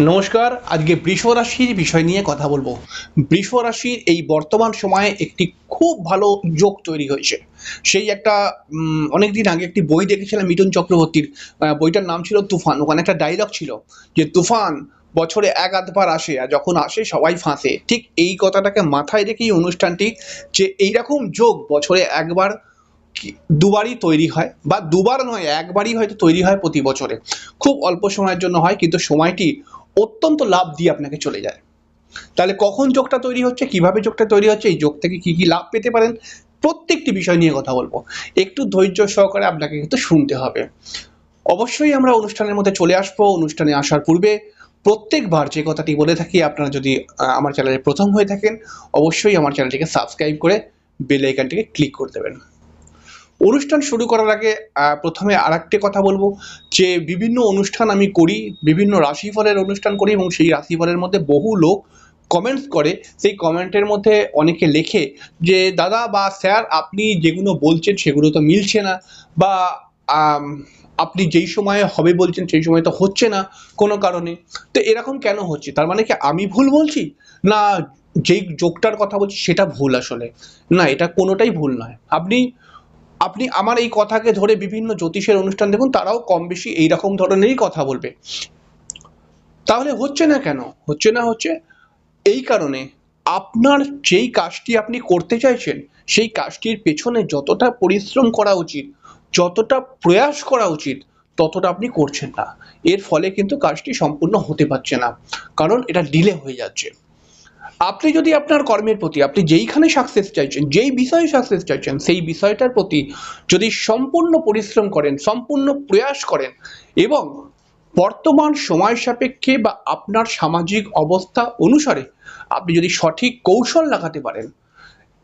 নমস্কার, আজকে বৃষ রাশির বিষয় নিয়ে কথা বলব। বৃষ রাশির এই বর্তমান সময়ে একটি খুব ভালো যোগ তৈরি হয়েছে। সেই একটা অনেক দিন আগে একটি বই দেখেছিলাম, মিঠুন চক্রবর্তীর। বইটার নাম ছিল তুফান। ওখানে একটা ডায়লগ ছিল যে তুফান বছরে এক আধবার আসে আর যখন আসে সবাই ফাঁসে। ঠিক এই কথাটাকে মাথায় রেখেই অনুষ্ঠানটি যে এইরকম যোগ বছরে একবার দুবারই তৈরি হয় বা দুবার নয়, একবারই হয়তো তৈরি হয় প্রতি বছরে। খুব অল্প সময়ের জন্য হয়, কিন্তু সময়টি অত্যন্ত লাভ দিয়ে আপনাকে চলে যায়। তাহলে কখন যোগটা তৈরি হচ্ছে, কীভাবে যোগটা তৈরি হচ্ছে, এই যোগ থেকে কি কি লাভ পেতে পারেন, প্রত্যেকটি বিষয় নিয়ে কথা বলব। একটু ধৈর্য সহকারে আপনাকে কিন্তু শুনতে হবে। অবশ্যই আমরা অনুষ্ঠানের মধ্যে চলে আসব, অনুষ্ঠানে আসার পূর্বে প্রত্যেকবার যে কথাটি বলে থাকি, আপনারা যদি আমার চ্যানেলে প্রথম হয়ে থাকেন, অবশ্যই আমার চ্যানেলটিকে সাবস্ক্রাইব করে বেল আইকনটিকে ক্লিক করে দেবেন। অনুষ্ঠান শুরু করার আগে প্রথমে আর কথা বলব যে, বিভিন্ন অনুষ্ঠান আমি করি, বিভিন্ন রাশিফলের অনুষ্ঠান করি এবং সেই রাশিফলের মধ্যে বহু লোক কমেন্টস করে। সেই কমেন্টের মধ্যে অনেকে লেখে যে, দাদা বা স্যার, আপনি যেগুলো বলছেন সেগুলো তো মিলছে না বা আপনি যেই সময়ে হবে বলছেন সেই সময় তো হচ্ছে না কোনো কারণে। তো এরকম কেন হচ্ছে? তার মানে কি আমি ভুল বলছি? না, যেই যোগটার কথা বলছি সেটা ভুল আসলে। না, এটা কোনোটাই ভুল নয়। আপনি আপনি আমার এই কথাকে ধরে বিভিন্ন জ্যোতিষের অনুষ্ঠান দেখুন, তারাও কম বেশি এইরকম ধরনেরই কথা বলবে। তাহলে হচ্ছে না কেন? হচ্ছে না হচ্ছে এই কারণে আপনার যেই কাজটি আপনি করতে চাইছেন, সেই কাজটির পেছনে যতটা পরিশ্রম করা উচিত, যতটা প্রয়াস করা উচিত, ততটা আপনি করছেন না। এর ফলে কিন্তু কাজটি সম্পূর্ণ হতে পারছে না। কারণ এটা ডিলে হয়ে যাচ্ছে। আপনি যদি আপনার কর্মের প্রতি, আপনি যেইখানে সাকসেস চাইছেন, যেই বিষয়ে সাকসেস চাইছেন, সেই বিষয়টার প্রতি যদি সম্পূর্ণ পরিশ্রম করেন, সম্পূর্ণ প্রয়াস করেন এবং বর্তমান সময় সাপেক্ষে বা আপনার সামাজিক অবস্থা অনুসারে আপনি যদি সঠিক কৌশল লাগাতে পারেন,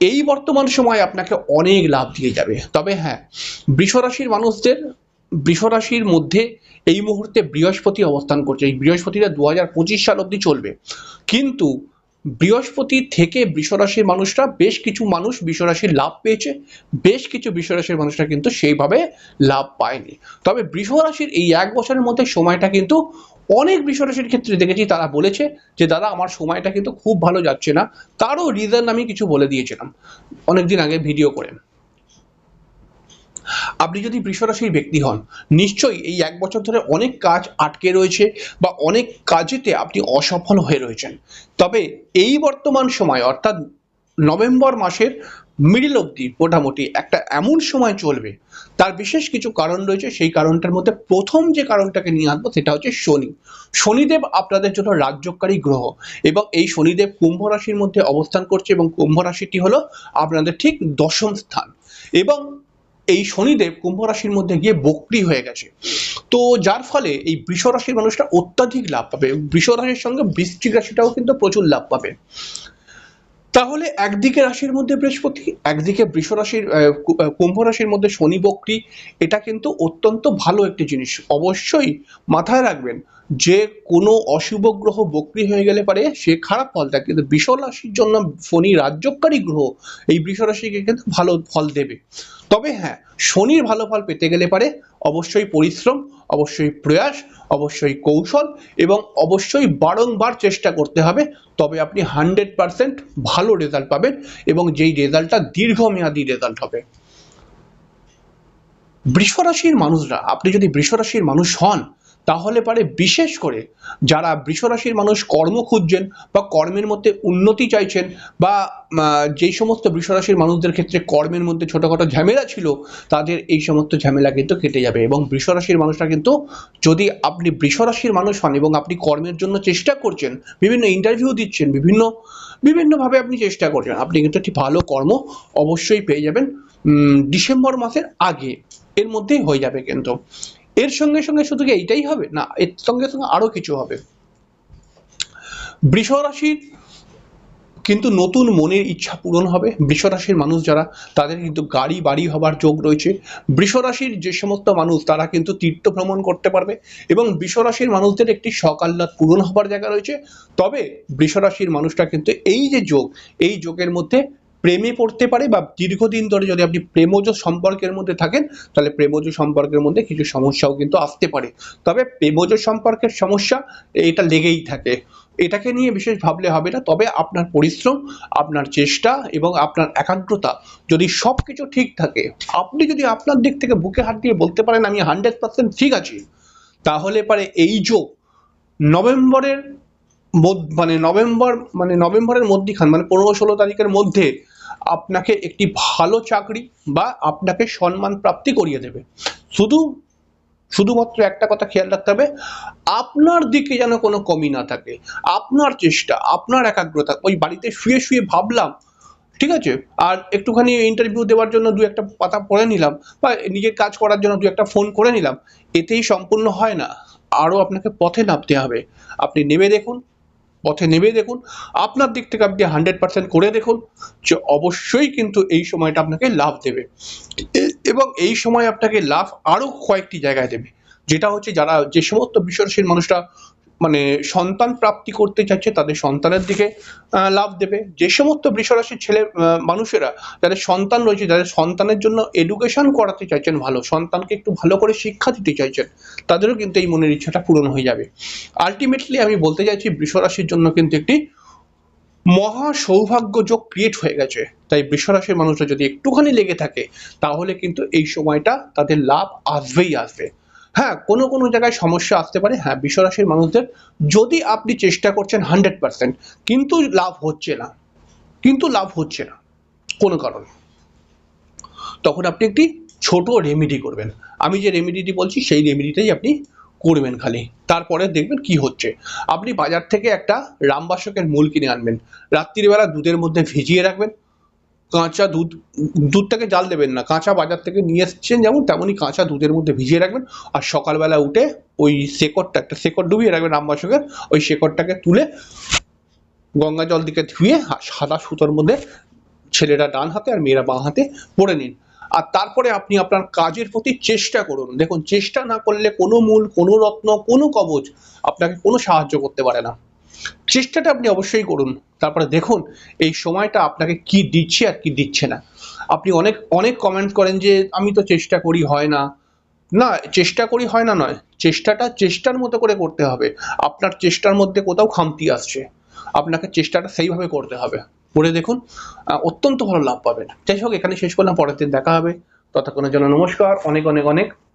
এই বর্তমান সময় আপনাকে অনেক লাভ দিয়ে যাবে। তবে হ্যাঁ বৃষরাশির মানুষদের, বৃষরাশির মধ্যে এই মুহূর্তে বৃহস্পতি অবস্থান করছে। এই বৃহস্পতিটা দু হাজার পঁচিশ সাল অবধি চলবে। কিন্তু বৃহস্পতি থেকে বৃষরাশির মানুষরা বেশ কিছু মানুষ বৃষরাশির লাভ পেয়েছে, বেশ কিছু বৃষরাশির মানুষরা কিন্তু সেইভাবে লাভ পায়নি। তবে বৃষরাশির এই এক বছরের মধ্যে সময়টা কিন্তু অনেক বৃষরাশির ক্ষেত্রে দেখেছি তারা বলেছে যে, দাদা, আমার সময়টা কিন্তু খুব ভালো যাচ্ছে না। তারও রিজন আমি কিছু বলে দিয়েছিলাম। অনেকদিন আগে ভিডিও করে। আপনি যদি বৃষরাশির ব্যক্তি হন, নিশ্চয়ই এই এক বছর ধরে অনেক কাজ আটকে রয়েছে বা অনেক কাজেতে আপনি অসফল হয়ে রয়েছেন। তবে এই বর্তমান সময়, অর্থাৎ নভেম্বর মাসের মিডিল অবধি মোটামুটি একটা এমন সময় চলবে, তার বিশেষ কিছু কারণ রয়েছে, সেই কারণটার মধ্যে প্রথম যে কারণটাকে নিয়ে আসব সেটা হচ্ছে শনি। শনিদেব আপনাদের জন্য রাজ্যকারী গ্রহ এবং এই শনিদেব কুম্ভ রাশির মধ্যে অবস্থান করছে এবং কুম্ভ রাশিটি হলো আপনাদের ঠিক দশম স্থান। এবং এই শনিদেব কুম্ভ রাশির মধ্যে গিয়ে বক্রি হয়ে গেছে। তো যার ফলে এই বৃষ রাশির মানুষটা অত্যাধিক লাভ পাবে বৃষ রাশির সঙ্গে বৃশ্চিক রাশিটাও কিন্তু প্রচুর লাভ পাবে। তাহলে একদিকে রাশির মধ্যে বৃহস্পতি, একদিকে বৃষ রাশির কুম্ভ রাশির মধ্যে শনি বক্রি, এটা কিন্তু অত্যন্ত ভালো একটি জিনিস। অবশ্যই মাথায় রাখবেন, যে কোনো অশুভ গ্রহ বক্রি হয়ে গেলে পারে সে খারাপ ফল দেয় কিন্তু বৃষ রাশির জন্য শনি রাজ্যকারী গ্রহ, এই বৃষ রাশিকে কিন্তু ভালো ফল দেবে। তবে হ্যাঁ শনির ভালো ফল পেতে গেলে পারে, অবশ্যই পরিশ্রম, অবশ্যই প্রয়াস অবশ্যই কৌশল এবং অবশ্যই বারংবার চেষ্টা করতে হবে, তবে আপনি হান্ড্রেড পারসেন্ট ভালো রেজাল্ট পাবেন এবং যেই রেজাল্টটা দীর্ঘমেয়াদী রেজাল্ট হবে। বৃষরাশির মানুষরা, আপনি যদি বৃষরাশির মানুষ হন তাহলে পারে বিশেষ করে যারা বৃষরাশির মানুষ কর্ম খুঁজছেন বা কর্মের মধ্যে উন্নতি চাইছেন বা যেই সমস্ত বৃষরাশির মানুষদের ক্ষেত্রে কর্মের মধ্যে ছোটোখাটো ঝামেলা ছিল, তাদের এই সমস্ত ঝামেলা কিন্তু কেটে যাবে এবং বৃষরাশির মানুষরা কিন্তু যদি আপনি বৃষরাশির মানুষ হন এবং আপনি কর্মের জন্য চেষ্টা করছেন, বিভিন্ন ইন্টারভিউ দিচ্ছেন, বিভিন্ন, বিভিন্নভাবে আপনি চেষ্টা করছেন, আপনি কিন্তু একটি ভালো কর্ম অবশ্যই পেয়ে যাবেন ডিসেম্বর মাসের আগে এর মধ্যেই হয়ে যাবে কিন্তু। এর সঙ্গে সঙ্গে শুধু কি এইটাই হবে? না, এর সঙ্গে সঙ্গে আরও কিছু হবে। বৃষ রাশির কিন্তু নতুন মনের ইচ্ছা পূরণ হবে। বৃষ রাশির মানুষ যারা, তাদের কিন্তু গাড়ি বাড়ি হবার যোগ রয়েছে। বৃষ রাশির যে সমস্ত মানুষ, তারা কিন্তু তীর্থ ভ্রমণ করতে পারবে এবং বৃষ রাশির মানুষদের একটি সকাল্লাদ পূরণ হবার জায়গা রয়েছে। তবে বৃষ রাশির মানুষটা কিন্তু এই যে যোগ, এই যোগের মধ্যে প্রেমে পড়তে পারে বা দীর্ঘদিন ধরে যদি আপনি প্রেমজ সম্পর্কের মধ্যে থাকেন, তাহলে প্রেমজ সম্পর্কের মধ্যে কিছু সমস্যাও কিন্তু আসতে পারে। তবে প্রেমজ সম্পর্কের সমস্যা এটা লেগেই থাকে। এটাকে নিয়ে বিশেষ ভাবলে হবে না। তবে আপনার পরিশ্রম, আপনার চেষ্টা এবং আপনার একাগ্রতা যদি সব কিছু ঠিক থাকে, আপনি যদি আপনার দিক থেকে বুকে হাত দিয়ে বলতে পারেন, আমি হান্ড্রেড পার্সেন্ট ঠিক আছি, তাহলে পারে এই যোগ নভেম্বরের মানে নভেম্বর মানে নভেম্বরের মধ্যিখান মানে পনেরো ষোলো তারিখের মধ্যে আপনাকে একটি ভালো চাকরি বা আপনাকে সম্মান প্রাপ্তি করিয়ে দেবে। শুধু, শুধুমাত্র একটা কথা খেয়াল রাখতে হবে, আপনার দিকে যেন কোনো কমি না থাকে। আপনার চেষ্টা, আপনার একাগ্রতা, ওই বাড়িতে শুয়ে শুয়ে ভাবলাম, ঠিক আছে? আর একটুখানি ইন্টারভিউ দেওয়ার জন্য দু একটা পাতা পড়ে নিলাম বা নিজের কাজ করার জন্য দু একটা ফোন করে নিলাম, এতেই সম্পূর্ণ হয় না। আরও আপনাকে পথে নামতে হবে। আপনি নেমে দেখুন পথে নেমে দেখুন। আপনার দিক থেকে আপনি হান্ড্রেড পার্সেন্ট করে দেখুন যে অবশ্যই কিন্তু এই সময়টা আপনাকে লাভ দেবে। এবং এই সময় আপনাকে লাভ আরও কয়েকটি জায়গায় দেবে। যেটা হচ্ছে যারা যে সমস্ত বিশ্বরাশির মানুষরা মানে সন্তান প্রাপ্তি করতে চাইছে তাদের সন্তানের দিকে লাভ দেবে। যে সমস্ত বৃষরাশির ছেলে মানুষেরা যাদের সন্তান রয়েছে, যাদের সন্তানের জন্য এডুকেশন করাতে চাইছেন ভালো, সন্তানকে একটু ভালো করে শিক্ষা দিতে চাইছেন, তাদেরও কিন্তু এই মনের ইচ্ছাটা পূরণ হয়ে যাবে। আলটিমেটলি আমি বলতে চাইছি, বৃষরাশির জন্য কিন্তু একটি মহা সৌভাগ্য যোগ ক্রিয়েট হয়ে গেছে। তাই বৃষরাশির মানুষরা যদি একটুখানি লেগে থাকে, তাহলে কিন্তু এই সময়টা তাদের লাভ আসবেই আসবে। হ্যাঁ কোনো কোনো জায়গায় সমস্যা আসতে পারে। হ্যাঁ বৃষরাশির মানুষদের যদি আপনি চেষ্টা করছেন হান্ড্রেড পার্সেন্ট কিন্তু লাভ হচ্ছে না। কিন্তু লাভ হচ্ছে না, কোনো কারণে। তখন আপনি একটি ছোট রেমেডি করবেন। আমি যে রেমেডিটি বলছি, সেই রেমেডিটাই আপনি করবেন খালি। তারপরে দেখবেন কি হচ্ছে। আপনি বাজার থেকে একটা রামবাসকের মূল কিনে আনবেন। রাত্রিবেলা দুধের মধ্যে ভিজিয়ে রাখবেন। কাঁচা দুধ, দুধটাকে জাল দেবেন না, কাঁচা বাজার থেকে নিয়ে এসছেন যেমন তেমনই কাঁচা দুধের মধ্যে ভিজিয়ে রাখবেন আর সকালবেলা উঠে ওই শেকড়টা, একটা শেকড় ডুবিয়ে রাখবেন রামবাসকের ওই শেকড়টাকে তুলে গঙ্গা জল দিকে ধুয়ে সাদা সুতোর মধ্যে ছেলেরা ডান হাতে আর মেয়েরা বাঁ হাতে পড়ে নিন। আর তারপরে আপনি আপনার কাজের প্রতি চেষ্টা করুন। দেখুন, চেষ্টা না করলে কোনো মূল, কোনো রত্ন, কোনো কবচ আপনাকে কোনো সাহায্য করতে পারে না। চেষ্টাটা আপনি অবশ্যই করুন। তারপরে দেখুন, এই সময়টা আপনাকে কি দিচ্ছে আর কি দিচ্ছে না। আপনি অনেক অনেক কমেন্ট করেন যে, আমি তো চেষ্টা করি, হয় না। না, চেষ্টা করি, হয় না নয়। চেষ্টাটা চেষ্টার মতো করে করতে হবে। আপনার চেষ্টার মধ্যে কোথাও খামতি আসছে। আপনাকে চেষ্টাটা সেইভাবে করতে হবে। করে দেখুন অত্যন্ত ভালো লাভ পাবেন। যাই হোক এখানে শেষ করলাম। পরের দিন দেখা হবে। ততক্ষণের জন্য নমস্কার। অনেক অনেক অনেক